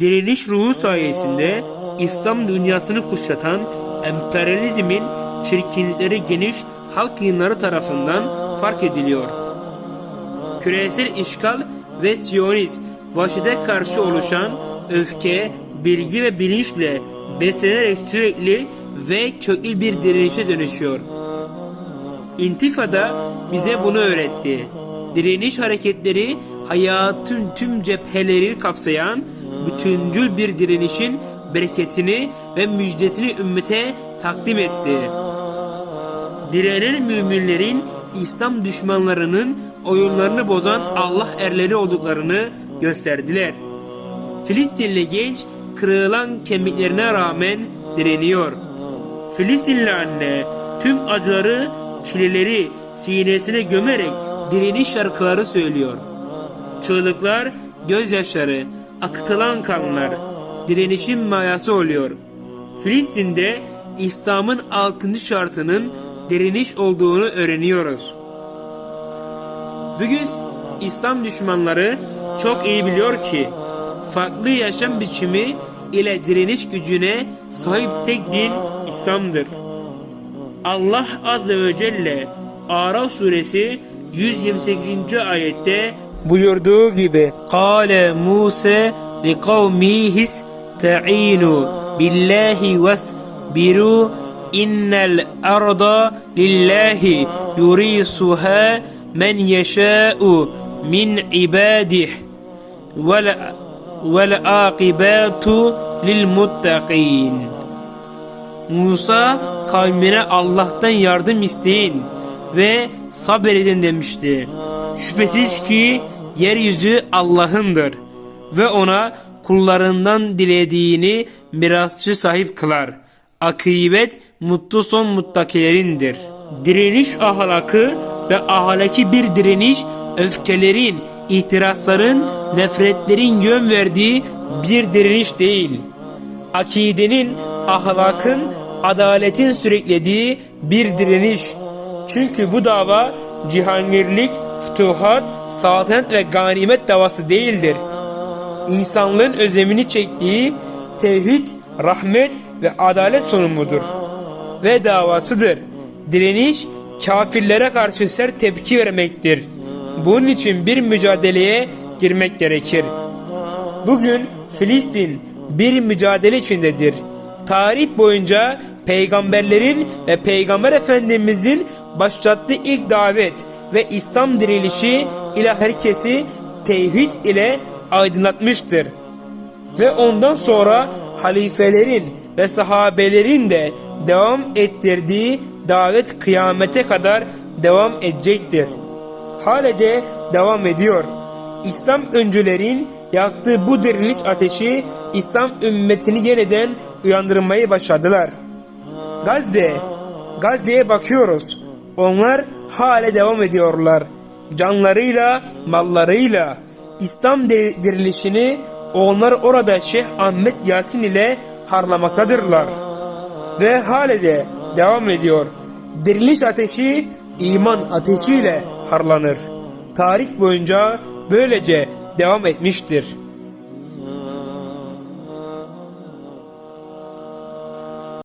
direniş ruhu sayesinde İslam dünyasını kuşatan emperyalizmin çirkinlikleri geniş halk yayınları tarafından fark ediliyor. Küresel işgal ve Siyonist vahşete karşı oluşan öfke, bilgi ve bilinçle beslenerek sürekli ve köklü bir direnişe dönüşüyor. İntifada bize bunu öğretti. Direniş hareketleri hayatın tüm cepheleri kapsayan bütüncül bir direnişin bereketini ve müjdesini ümmete takdim etti. Direnen müminlerin İslam düşmanlarının oyunlarını bozan Allah erleri olduklarını gösterdiler. Filistinli genç kırılan kemiklerine rağmen direniyor. Filistinli anne tüm acıları, çileleri sinesine gömerek direniş şarkıları söylüyor. Çığlıklar, gözyaşları, akıtılan kanlar direnişin mayası oluyor. Filistin'de İslam'ın altıncı şartının direniş olduğunu öğreniyoruz. Bugün İslam düşmanları çok iyi biliyor ki farklı yaşam biçimi ile direniş gücüne sahip tek din İslam'dır. Allah Azze ve Celle Araf suresi 128. ayette buyurduğu gibi Kale Musa li kavmihis ta'inu billahi vasbiru innel arda lillahi yurisuha men yeşâ'u min ibadih vel vel akibatu lil muttaqin Musa kavmine Allah'tan yardım isteyin ve sabredin demişti. Şüphesiz ki yeryüzü Allah'ındır ve ona kullarından dilediğini mirasçı sahip kılar. Akibet mutlu son muttakilerindir. Direniş ahlakı ve ahlaki bir direniş öfkelerin, itirazların, nefretlerin yön verdiği bir direniş değil. Akidenin, ahlakın, adaletin süreklediği bir direniş. Çünkü bu dava cihangirlik, fütuhat, saltanat ve ganimet davası değildir. İnsanlığın özlemini çektiği tevhid, rahmet ve adalet sorumudur. Ve davasıdır. Direniş, kafirlere karşı sert tepki vermektir. Bunun için bir mücadeleye girmek gerekir. Bugün Filistin bir mücadele içindedir. Tarih boyunca peygamberlerin ve peygamber efendimizin başlattığı ilk davet ve İslam dirilişi ile herkesi tevhid ile aydınlatmıştır. Ve ondan sonra halifelerin ve sahabelerin de devam ettirdiği davet kıyamete kadar devam edecektir. Hale de devam ediyor. İslam öncülerin yaktığı bu diriliş ateşi İslam ümmetini yeniden uyandırmayı başladılar. Gazze, Gazze'ye bakıyoruz. Onlar hale devam ediyorlar. Canlarıyla, mallarıyla. İslam dir- dirilişini onlar orada Şeyh Ahmet Yasin ile harlamaktadırlar. Ve hale de devam ediyor. Diriliş ateşi iman ateşiyle harlanır. Tarih boyunca böylece devam etmiştir.